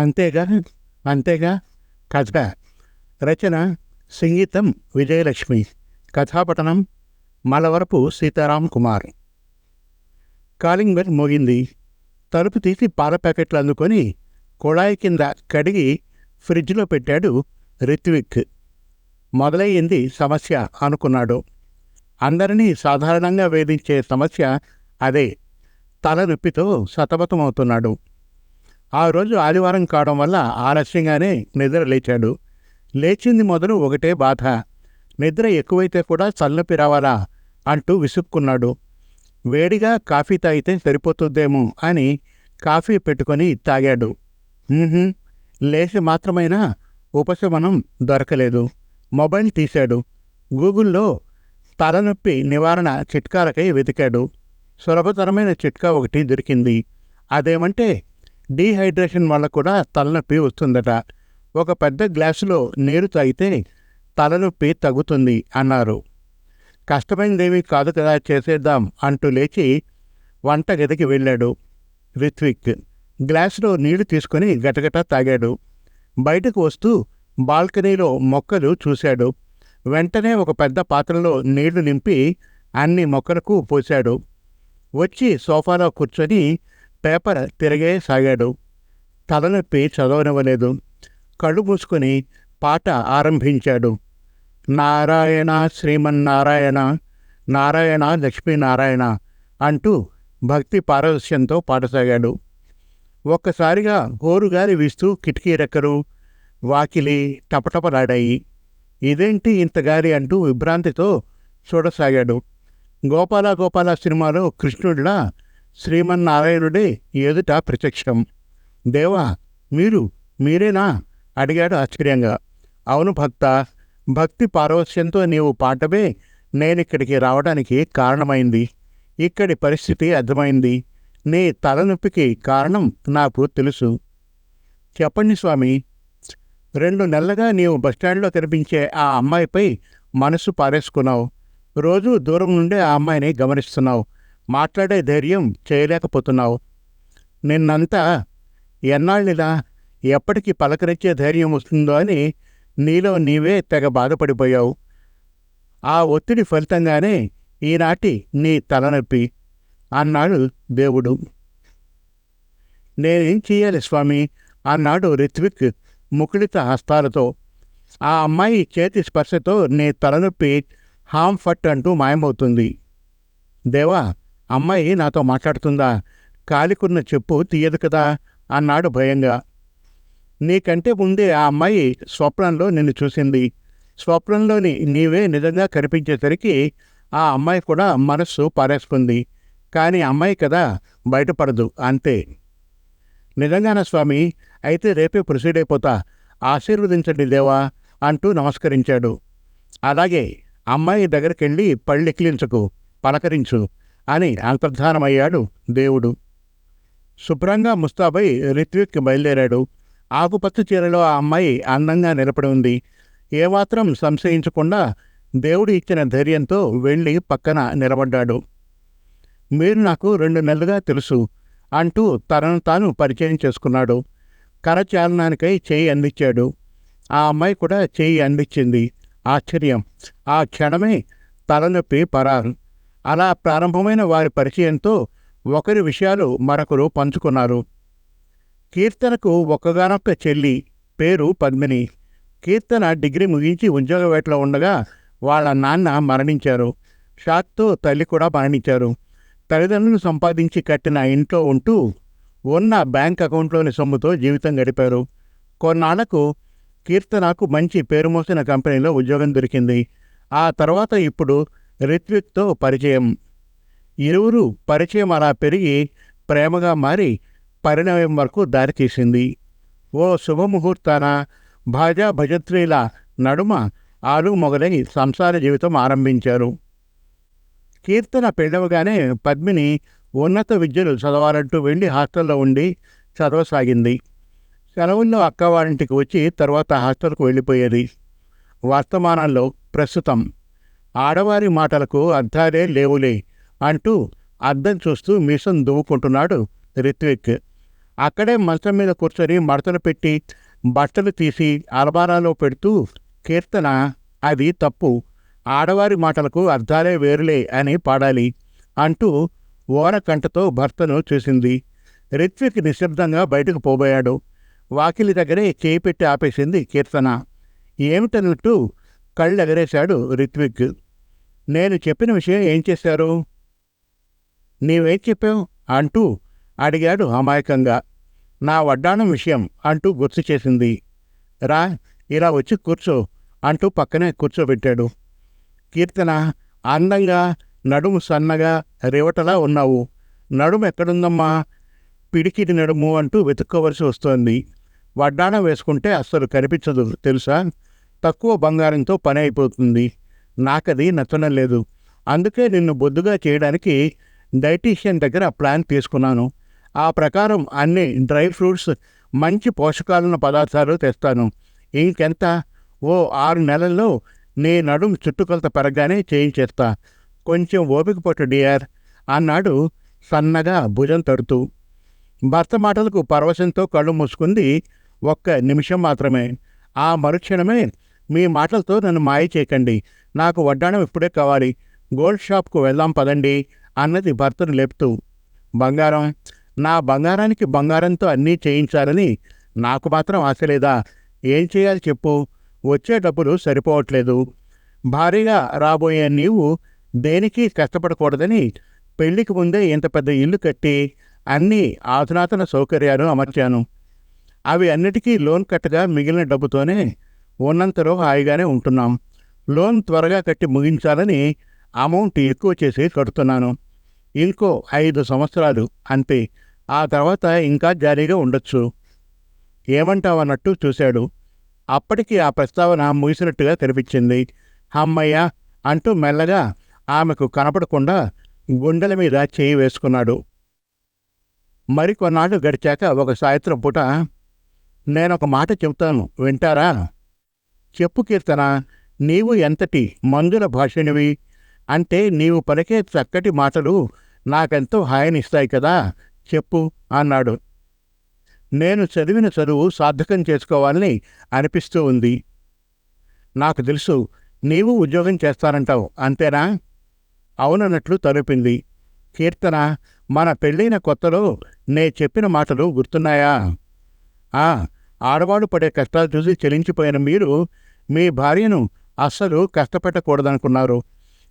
అంతేగా అంతేగా. కథ. రచన సంగీతం విజయలక్ష్మి. కథాపటనం మలవరపు సీతారాం కుమార్. కాలింగ్ బెల్ మోగింది. తలుపు తీసి పాల ప్యాకెట్లు అందుకొని కుళాయి కింద కడిగి ఫ్రిడ్జ్లో పెట్టాడు రిత్విక్. మొదలయ్యింది సమస్య అనుకున్నాడు. అందరినీ సాధారణంగా వేధించే సమస్య అదే. తలనొప్పితో సతమతమవుతున్నాడు. ఆ రోజు ఆదివారం కావడం వల్ల ఆలస్యంగానే నిద్ర లేచాడు. లేచింది మొదలు ఒకటే బాధ. నిద్ర ఎక్కువైతే కూడా చల్లపి రావాలా అంటూ విసుక్కున్నాడు. వేడిగా కాఫీ తాగితే సరిపోతుందేమో అని కాఫీ పెట్టుకొని తాగాడు. లేచి మాత్రమైనా ఉపశమనం దొరకలేదు. మొబైల్ తీశాడు. గూగుల్లో తలనొప్పి నివారణ చిట్కాలకై వెతికాడు. సులభతరమైన చిట్కా ఒకటి దొరికింది. అదేమంటే డీహైడ్రేషన్ వల్ల కూడా తలనొప్పి వస్తుందట. ఒక పెద్ద గ్లాసులో నీరు తాగితే తలనొప్పి తగ్గుతుంది అన్నారు. కష్టమైనదేమీ కాదు కదా చేసేద్దాం అంటూ లేచి వంటగదికి వెళ్ళాడు రిత్విక్. గ్లాసులో నీళ్ళు తీసుకొని గటగట తాగాడు. బయటకు వస్తూ బాల్కనీలో మొక్కలు చూశాడు. వెంటనే ఒక పెద్ద పాత్రలో నీళ్ళు నింపి అన్ని మొక్కలకు పోశాడు. వచ్చి సోఫాలో కూర్చొని పేపర్ తిరగే సాగాడు. తలనొప్పి చదవనివ్వలేదు. కళ్ళు మూసుకొని పాట ఆరంభించాడు. నారాయణ శ్రీమన్నారాయణ నారాయణ లక్ష్మీనారాయణ అంటూ భక్తి పారవస్యంతో పాడసాగాడు. ఒక్కసారిగా హోరుగాలి వీస్తూ కిటికీ రెక్కలు వాకిలి టపటపలాడాయి. ఇదేంటి ఇంతగాలి అంటూ విభ్రాంతితో చూడసాగాడు. గోపాల గోపాల సినిమాలో కృష్ణుడిలా శ్రీమన్నారాయణుడే ఎదుట ప్రత్యక్షం. దేవా మీరు మీరేనా? అడిగాడు ఆశ్చర్యంగా. అవును భక్త భక్తి పారవస్యంతో నీవు పాటమే నేనిక్కడికి రావడానికి కారణమైంది. ఇక్కడి పరిస్థితి అర్థమైంది. నీ తలనొప్పికి కారణం నాకు తెలుసు. చెప్పండి స్వామి. రెండు నెలలుగా నీవు బస్టాండ్లో కనిపించే ఆ అమ్మాయిపై మనసు పారేసుకున్నావు. రోజు దూరం నుండే ఆ అమ్మాయిని గమనిస్తున్నావు. మాట్లాడే ధైర్యం చేయలేకపోతున్నావు. నిన్నంతా ఎన్నాళ్ళిలా ఎప్పటికీ పలకరించే ధైర్యం వస్తుందో అని నీలో నీవే తెగ బాధపడిపోయావు. ఆ ఒత్తిడి ఫలితంగానే ఈనాటి నీ తలనొప్పి. అన్నాడు దేవుడు. నేనేం చెయ్యాలి స్వామి? అన్నాడు రిత్విక్ ముకుళిత హస్తాలతో. ఆ అమ్మాయి చేతి స్పర్శతో నీ తలనొప్పి హామ్ ఫట్ అంటూ మాయమవుతుంది. దేవా అమ్మాయి నాతో మాట్లాడుతుందా? కాలికున్న చెప్పు తీయదు కదా అన్నాడు భయంగా. నీకంటే ముందే ఆ అమ్మాయి స్వప్నంలో నిన్ను చూసింది. స్వప్నంలోని నీవే నిజంగా కనిపించేసరికి ఆ అమ్మాయి కూడా మనస్సు పారేసుకుంది. కానీ అమ్మాయి కదా బయటపడదు అంతే. నిజంగానా స్వామి? అయితే రేపే ప్రొసీడ్ అయిపోతా. ఆశీర్వదించండి దేవా అంటూ నమస్కరించాడు. అలాగే అమ్మాయి దగ్గరికెళ్ళి పళ్ళెక్కిలించకు పలకరించు. అని అంతర్ధానమయ్యాడు దేవుడు. శుభ్రంగా ముస్తాబై రిత్విక్ బయలుదేరాడు. ఆకుపచ్చ చీరలో ఆ అమ్మాయి అందంగా నిలబడి ఉంది. ఏమాత్రం సంశయించకుండా దేవుడు ఇచ్చిన ధైర్యంతో వెళ్ళి పక్కన నిలబడ్డాడు. మీరు నాకు రెండు నెలలుగా తెలుసు అంటూ తనను తాను పరిచయం చేసుకున్నాడు. కరచాలనానికై చేయి అందించాడు. ఆ అమ్మాయి కూడా చేయి అందించింది. ఆశ్చర్యం. ఆ క్షణమే తలనొప్పి పరారు. అలా ప్రారంభమైన వారి పరిచయంతో ఒకరి విషయాలు మరొకరు పంచుకున్నారు. కీర్తనకు ఒక్కగానొక్క చెల్లి పేరు పద్మిని. కీర్తన డిగ్రీ ముగించి ఉద్యోగ వేటలో ఉండగా వాళ్ళ నాన్న మరణించారు. షాక్తో తల్లి కూడా మరణించారు. తల్లిదండ్రులు సంపాదించి కట్టిన ఇంట్లో ఉంటూ ఉన్న బ్యాంక్ అకౌంట్లోని సొమ్ముతో జీవితం గడిపారు. కొన్నాళ్ళకు కీర్తనకు మంచి పేరు మోసిన కంపెనీలో ఉద్యోగం దొరికింది. ఆ తర్వాత ఇప్పుడు రిత్విక్తో పరిచయం. ఇరువురు పరిచయం అలా పెరిగి ప్రేమగా మారి పరిణయం వరకు దారితీసింది. ఓ శుభముహూర్తాన భాజా భజత్రీల నడుమ ఆలు మొగలై సంసార జీవితం ఆరంభించారు. కీర్తన పెళ్ళవగానే పద్మిని ఉన్నత విద్యలు చదవాలంటూ వెళ్ళి హాస్టల్లో ఉండి చదవసాగింది. సెలవుల్లో అక్క వారింటికి వచ్చి తర్వాత హాస్టల్కు వెళ్ళిపోయేది. వర్తమానంలో ప్రస్తుతం ఆడవారి మాటలకు అర్థాలే లేవులే అంటూ అద్దం చూస్తూ మిషన్ దువ్వుకుంటున్నాడు రిత్విక్. అక్కడే మంచం మీద కూర్చొని మడతలు పెట్టి బట్టలు తీసి అలమారాలో పెడుతూ కీర్తన అది తప్పు. ఆడవారి మాటలకు అర్థాలే వేరులే అని పాడాలి అంటూ ఓర కంటతో భర్తను చూసింది. రిత్విక్ నిశ్శబ్దంగా బయటకు పోబోయాడు. వాకిలి దగ్గరే చేయి పెట్టి ఆపేసింది కీర్తన. ఏమిటన్నట్టు కళ్ళు ఎగరేశాడు రిత్విక్. నేను చెప్పిన విషయం ఏం చేశారు? నీవేం చెప్పావు? అంటూ అడిగాడు అమాయకంగా. నా వడ్డాణం విషయం అంటూ గుర్తు చేసింది. రా ఇలా వచ్చి కూర్చో అంటూ పక్కనే కూర్చోబెట్టాడు. కీర్తన అందంగా నడుము సన్నగా రేవటలా ఉన్నావు. నడుము ఎక్కడుందమ్మా? పిడికిటి నడుము అంటూ వెతుక్కోవలసి వస్తోంది. వడ్డాణం వేసుకుంటే అస్సలు కనిపించదు తెలుసా? తక్కువ బంగారంతో పని అయిపోతుంది. నాకది నచ్చడం లేదు. అందుకే నిన్ను బొద్దుగా చేయడానికి డైటీషియన్ దగ్గర ప్లాన్ తీసుకున్నాను. ఆ ప్రకారం అన్ని డ్రై ఫ్రూట్స్ మంచి పోషకాలున్న పదార్థాలు తెస్తాను. ఇంకెంత? ఓ ఆరు నెలల్లో నీ నడుము చుట్టుకొలత పెరగానే చేయించేస్తా. కొంచెం ఓపిక పట్టు డియర్ అన్నాడు సన్నగా భుజం తడుతూ. భర్త మాటలకు పరవశంతో కళ్ళు మూసుకుంది ఒక్క నిమిషం మాత్రమే. ఆ మరుక్షణమే మీ మాటలతో నన్ను మాయ చేయకండి. నాకు వడ్డాణం ఇప్పుడే కావాలి. గోల్డ్ షాప్కు వెళ్దాం పదండి అన్నది భర్తను లేపుతూ. బంగారం నా బంగారానికి బంగారంతో అన్నీ చేయించాలని నాకు మాత్రం ఆశ లేదా. ఏం చేయాలి చెప్పు. వచ్చే డబ్బులు సరిపోవట్లేదు. భారీగా రాబోయే నీవు దేనికి కష్టపడకూడదని పెళ్ళికి ముందే ఇంత పెద్ద ఇల్లు కట్టి అన్ని ఆధునాతన సౌకర్యాలు అమర్చాను. అవి అన్నిటికీ లోన్ కట్టగా మిగిలిన డబ్బుతోనే ఉన్నంతలో హాయిగానే ఉంటున్నాం. లోన్ త్వరగా కట్టి ముగించాలని అమౌంట్ ఎక్కువ చేసి కడుతున్నాను. ఇంకో ఐదు సంవత్సరాలు అంతే. ఆ తర్వాత ఇంకా జారీగా ఉండొచ్చు. ఏమంటావన్నట్టు చూశాడు. అప్పటికి ఆ ప్రస్తావన ముగిసినట్టుగా కనిపించింది అమ్మయ్య! అంటూ మెల్లగా ఆమెకు కనపడకుండా గుండెల మీద చేయి వేసుకున్నాడు. మరికొన్నాళ్ళు గడిచాక ఒక సాయంత్రం పూట నేనొక మాట చెబుతాను. వింటారా? చెప్పు కీర్తన నీవు ఎంతటి మందుల భాషనివి? అంటే నీవు పలికే చక్కటి మాటలు నాకెంతో హాయనిస్తాయి కదా చెప్పు అన్నాడు. నేను చదివిన చదువు సార్థకం చేసుకోవాలని అనిపిస్తూ ఉంది. నాకు తెలుసు నీవు ఉద్యోగం చేస్తానంటావు అంతేనా? అవునన్నట్లు తలుపింది. కీర్తన మన పెళ్ళైన కొత్తలో నే చెప్పిన మాటలు గుర్తున్నాయా? ఆడవాళ్ళు ఆడవాడు పడే కష్టాలు చూసి చెలించిపోయిన మీరు మీ భార్యను అస్సలు కష్టపెట్టకూడదనుకున్నారు.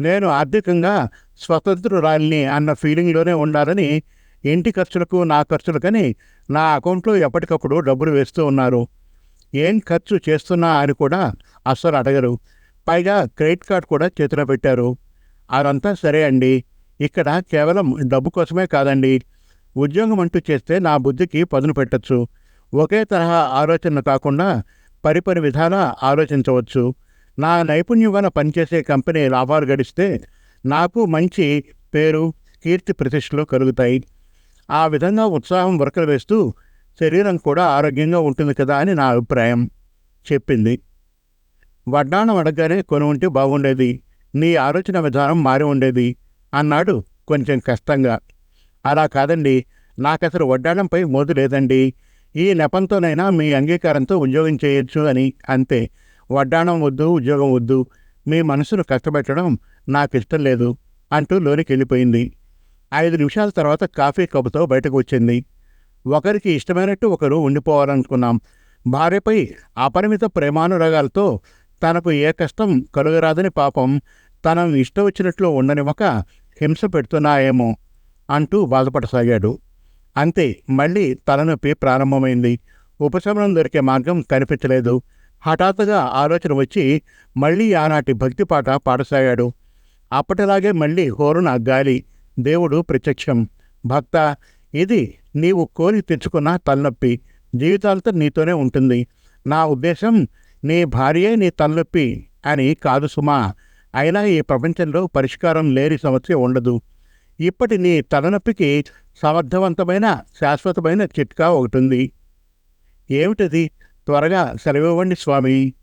నేను ఆర్థికంగా స్వతంత్రురాలిని అన్న ఫీలింగ్లోనే ఉండాలని ఇంటి ఖర్చులకు నా ఖర్చులకని నా అకౌంట్లో ఎప్పటికప్పుడు డబ్బులు వేస్తూ ఉన్నారు. ఏం ఖర్చు చేస్తున్నా అని కూడా అస్సలు అడగరు. పైగా క్రెడిట్ కార్డ్ కూడా చేతిలో పెట్టారు. అదంతా సరే అండి. ఇక్కడ కేవలం డబ్బు కోసమే కాదండి. ఉద్యోగం అంటూ చేస్తే నా బుద్ధికి పదును పెట్టచ్చు. ఒకే తరహా ఆలోచన కాకుండా పరిపరి విధాలా ఆలోచించవచ్చు. నా నైపుణ్యం వల్ల పనిచేసే కంపెనీ లాభాలు గడిస్తే నాకు మంచి పేరు కీర్తి ప్రతిష్టలు కలుగుతాయి. ఆ విధంగా ఉత్సాహం వరకలు వేస్తూ శరీరం కూడా ఆరోగ్యంగా ఉంటుంది కదా అని నా అభిప్రాయం చెప్పింది. వడ్డాణం అడగగానే కొని ఉంటే బాగుండేది నీ ఆలోచన విధానం మారి ఉండేది అన్నాడు కొంచెం కష్టంగా. అలా కాదండి నాకసలు వడ్డాణంపై మోదు లేదండి. ఈ నెపంతోనైనా మీ అంగీకారంతో ఉద్యోగం చేయొచ్చు అని అంతే. వడ్డాణం వద్దు ఉద్యోగం వద్దు. మీ మనసును కష్టపెట్టడం నాకు ఇష్టం లేదు అంటూ లోనికి వెళ్ళిపోయింది ఐదు నిమిషాల తర్వాత కాఫీ కప్పుతో బయటకు వచ్చింది ఒకరికి ఇష్టమైనట్టు ఒకరు ఉండిపోవాలనుకున్నాం. భార్యపై అపరిమిత ప్రేమానురాగాలతో తనకు ఏ కష్టం కలుగరాదని పాపం తనను ఇష్టం వచ్చినట్లు ఉండనివ్వక హింస పెడుతున్నాయేమో అంటూ బాధపడసాగాడు. అంతే మళ్ళీ తలనొప్పి ప్రారంభమైంది. ఉపశమనం దొరికే మార్గం కనిపించలేదు. హఠాత్తుగా ఆలోచన వచ్చి మళ్ళీ ఆనాటి భక్తి పాట పాడసాగాడు. అప్పటిలాగే మళ్ళీ హోరున గాలి దేవుడు ప్రత్యక్షం. భక్త ఇది నీవు కోరి తెచ్చుకున్న తలనొప్పి. జీవితాలతో నీతోనే ఉంటుంది. నా ఉద్దేశం నీ భార్యే నీ తలనొప్పి అని కాదు సుమా. అయినా ఈ ప్రపంచంలో పరిష్కారం లేని సమస్య ఉండదు. ఇప్పటి నీ తలనొప్పికి సమర్థవంతమైన శాశ్వతమైన చిట్కా ఒకటి ఉంది ఏమిటది? త్వరగా సెలవివ్వండి స్వామి.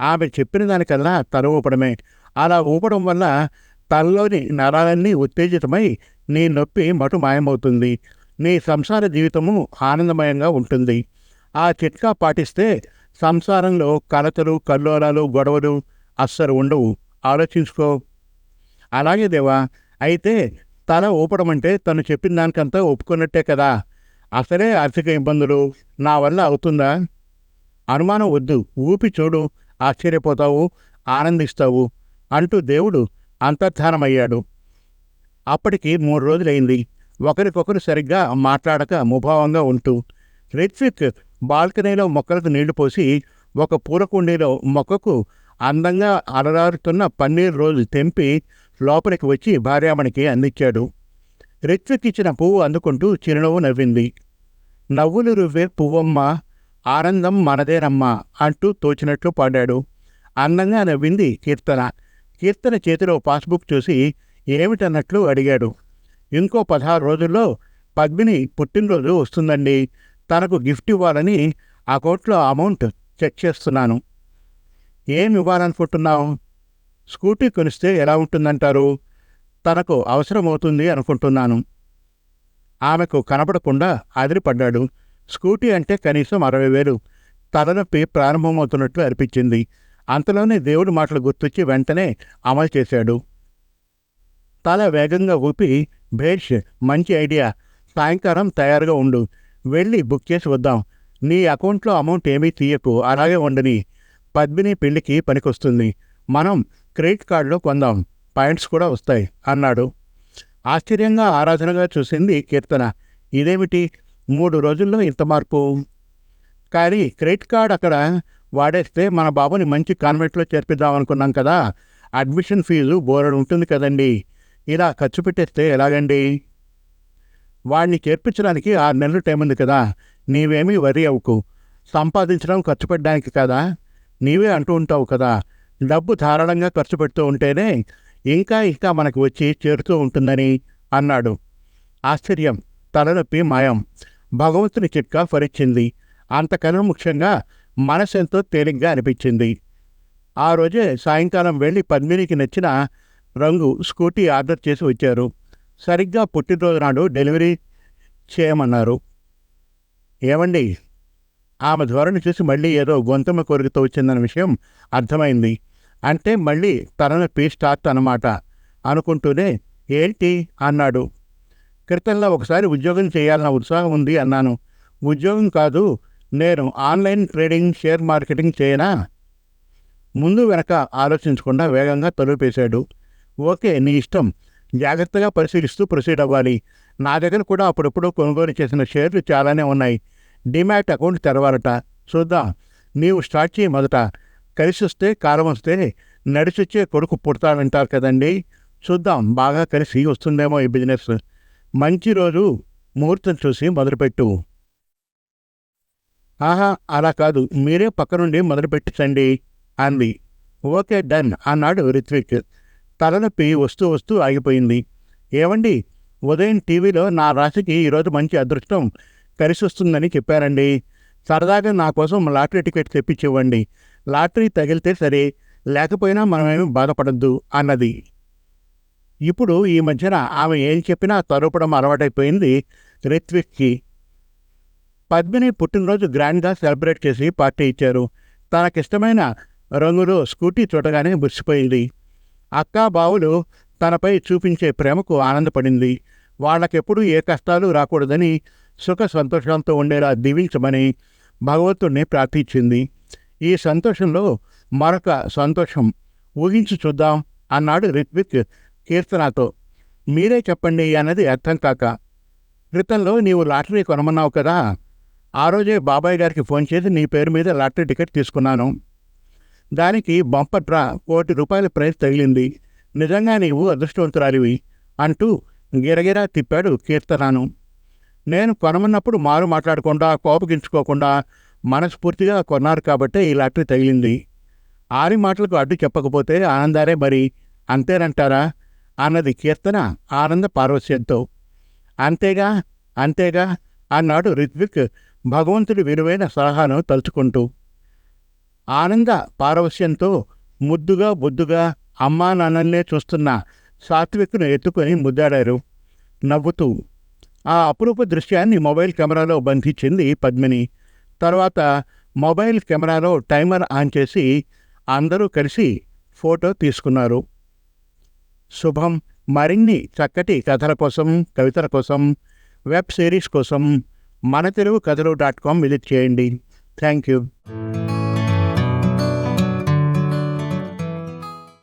ఆమె చెప్పిన దానికల్లా తల ఊపడమే. అలా ఊపడం వల్ల తలలోని నరాలన్నీ ఉత్తేజితమై నీ నొప్పి మటు మాయమవుతుంది. నీ సంసార జీవితము ఆనందమయంగా ఉంటుంది. ఆ చిట్కా పాటిస్తే సంసారంలో కలతలు కల్లోలాలు గొడవలు అస్సలు ఉండవు. ఆలోచించుకో. అలాగే దేవా అయితే తల ఊపడం అంటే తను చెప్పిన దానికంతా ఒప్పుకున్నట్టే కదా. అసలే ఆర్థిక ఇబ్బందులు నా వల్ల అవుతుందా? అనుమానం వద్దు. ఊపి చూడు. ఆశ్చర్యపోతావు. ఆనందిస్తావు అంటూ దేవుడు అంతర్ధానమయ్యాడు. అప్పటికి మూడు రోజులైంది. ఒకరికొకరు సరిగ్గా మాట్లాడక ముభావంగా ఉంటూ రిత్విక్ బాల్కనీలో మొక్కలకు నీళ్ళు పోసి ఒక పూల కుండీలో మొక్కకు అందంగా అలరారుతున్న పన్నీర్ రోజు తెంపి లోపలికి వచ్చి భార్యామణికి అందించాడు. రిత్విక్ ఇచ్చిన పువ్వు అందుకుంటూ చిరునవ్వు నవ్వింది. నవ్వులు రువ్వే పువ్వమ్మ ఆనందం మనదేనమ్మా అంటూ తోచినట్లు పాడాడు. అందంగా నవ్వింది కీర్తన. కీర్తన చేతిలో పాస్బుక్ చూసి ఏమిటన్నట్లు అడిగాడు. ఇంకో పదహారు రోజుల్లో పద్మిని పుట్టినరోజు వస్తుందండి. తనకు గిఫ్ట్ ఇవ్వాలని అకౌంట్లో అమౌంట్ చెక్ చేస్తున్నాను. ఏమి ఇవ్వాలనుకుంటున్నావు? స్కూటీ కొనిస్తే ఎలా ఉంటుందంటారు? తనకు అవసరమవుతుంది అనుకుంటున్నాను. ఆమెకు కనపడకుండా అదిరిపడ్డాడు. స్కూటీ అంటే కనీసం అరవై వేలు. తలనొప్పి ప్రారంభమవుతున్నట్లు అనిపించింది. అంతలోనే దేవుడి మాటలు గుర్తొచ్చి వెంటనే అమలు చేశాడు. తల వేగంగా ఊపి భేష్ మంచి ఐడియా. సాయంకాలం తయారుగా ఉండు. వెళ్ళి బుక్ చేసి వద్దాం. నీ అకౌంట్లో అమౌంట్ ఏమీ తీయకు. అలాగే ఉండని పద్మిని పెళ్ళికి పనికొస్తుంది. మనం క్రెడిట్ కార్డులో కొందాం పాయింట్స్ కూడా వస్తాయి అన్నాడు. ఆశ్చర్యంగా ఆరాధనగా చూసింది కీర్తన. ఇదేమిటి? మూడు రోజుల్లో ఇంత మార్పు. కానీ క్రెడిట్ కార్డ్ అక్కడ వాడేస్తే మన బాబుని మంచి కాన్వెంట్లో చేర్పిద్దాం అనుకున్నాం కదా. అడ్మిషన్ ఫీజు బోరడు ఉంటుంది కదండి. ఇలా ఖర్చు పెట్టేస్తే ఎలాగండి? వాడిని చేర్పించడానికి ఆరు నెలలు టైం ఉంది కదా. నీవేమీ వరి అవ్వకు. సంపాదించడం ఖర్చు పెట్టడానికి కదా? నీవే అంటూ ఉంటావు కదా. డబ్బు ధారాళంగా ఖర్చు పెడుతూ ఉంటేనే ఇంకా ఇంకా మనకు వచ్చి చేరుతూ ఉంటుందని అన్నాడు. ఆశ్చర్యం తలనొప్పి మాయం. భగవంతుని చిట్కా ఫలించింది అంతకన్నా ముఖ్యంగా మనసెంతో తేలిగ్గా అనిపించింది. ఆ రోజే సాయంకాలం వెళ్ళి పద్మినికి నచ్చిన రంగు స్కూటీ ఆర్డర్ చేసి వచ్చారు. సరిగ్గా పుట్టినరోజు నాడు డెలివరీ చేయమన్నారు. ఏమండి? ఆమె ధోరణి చూసి మళ్ళీ ఏదో గొంతమ కోరికతో వచ్చిందన్న విషయం అర్థమైంది. అంటే మళ్ళీ తలనొప్పి స్టార్ట్ అన్నమాట. అనుకుంటూనే ఏంటి అన్నాడు. క్రితంలో ఒకసారి ఉద్యోగం చేయాలన్న ఉత్సాహం ఉంది అన్నాను. ఉద్యోగం కాదు నేను ఆన్లైన్ ట్రేడింగ్ షేర్ మార్కెటింగ్ చేయనా? ముందు వెనక ఆలోచించకుండా వేగంగా తలుపేశాడు. ఓకే నీ ఇష్టం. జాగ్రత్తగా పరిశీలిస్తూ ప్రొసీడ్ అవ్వాలి. నా దగ్గర కూడా అప్పుడప్పుడు కొనుగోలు చేసిన షేర్లు చాలానే ఉన్నాయి. డిమాట్ అకౌంట్ తెరవాలట. చూద్దాం. నీవు స్టార్ట్ చేయి మొదట. కలిసి వస్తే కారం వస్తే నడిచొచ్చే కొడుకు పుడతానంటారు కదండి. చూద్దాం బాగా కలిసి వస్తుందేమో ఈ బిజినెస్. మంచి రోజు ముహూర్తం చూసి మొదలుపెట్టు. ఆహా అలా కాదు. మీరే పక్క నుండి మొదలుపెట్టండి అంది. ఓకే డన్ అన్నాడు రిత్విక్. తలనొప్పి వస్తూ వస్తూ ఆగిపోయింది. ఏమండి ఉదయం టీవీలో నా రాశికి ఈరోజు మంచి అదృష్టం కలిసి వస్తుందని చెప్పారండి. సరదాగా నా కోసం లాటరీ టికెట్ తెప్పించివ్వండి లాటరీ తగిలితే సరే లేకపోయినా మనమేమి బాధపడద్దు అన్నది. ఇప్పుడు ఈ మధ్యన ఆమె ఏం చెప్పినా తరుపడం అలవాటైపోయింది రిత్విక్కి. పద్మిని పుట్టినరోజు గ్రాండ్గా సెలబ్రేట్ చేసి పార్టీ ఇచ్చారు. తనకిష్టమైన రంగులో స్కూటీ చూడగానే మురిసిపోయింది. అక్కా బావులు తనపై చూపించే ప్రేమకు ఆనందపడింది. వాళ్ళకెప్పుడు ఏ కష్టాలు రాకూడదని సుఖ సంతోషంతో ఉండేలా దీవించమని భగవంతుణ్ణి ప్రార్థించింది. ఈ సంతోషంలో మరొక సంతోషం ఊహించి చూద్దాం అన్నాడు రిత్విక్ కీర్తనతో. మీరే చెప్పండి అన్నది అర్థం కాక క్రితంలో నీవు లాటరీ కొనమన్నావు కదా ఆ రోజే బాబాయ్ గారికి ఫోన్ చేసి నీ పేరు మీద లాటరీ టికెట్ తీసుకున్నాను. దానికి బంపర్ డ్రా కోటి రూపాయల ప్రైజ్ తగిలింది. నిజంగా నీవు అదృష్టవంతురాలివి అంటూ గిరగిరా తిప్పాడు కీర్తనాను. నేను కొనమన్నప్పుడు మారు మాట్లాడకుండా కోపగించుకోకుండా మనస్ఫూర్తిగా కొన్నారు కాబట్టే ఈ లాటరీ తగిలింది. ఆరి మాటలకు అడ్డు చెప్పకపోతే ఆనందారే మరి. అంతేనంటారా? అన్నది కీర్తన ఆనంద పార్వశ్యంతో. అంతేగా అంతేగా అన్నాడు రిత్విక్ భగవంతుడి విలువైన సలహాను తలుచుకుంటూ. ఆనంద పారవశ్యంతో ముద్దుగా బొద్దుగా అమ్మా నాన్నల్నే చూస్తున్న సాత్విక్ను ఎత్తుకొని ముద్దాడారు. నవ్వుతూ ఆ అపురూప దృశ్యాన్ని మొబైల్ కెమెరాలో బంధించింది పద్మిని. తర్వాత మొబైల్ కెమెరాలో టైమర్ ఆన్ చేసి అందరూ కలిసి ఫోటో తీసుకున్నారు. శుభం. మరిన్ని చక్కటి కథల కోసం కవితల కోసం వెబ్ సిరీస్ కోసం మన Telugu Kathalu dot com visit చేయండి. Thank you.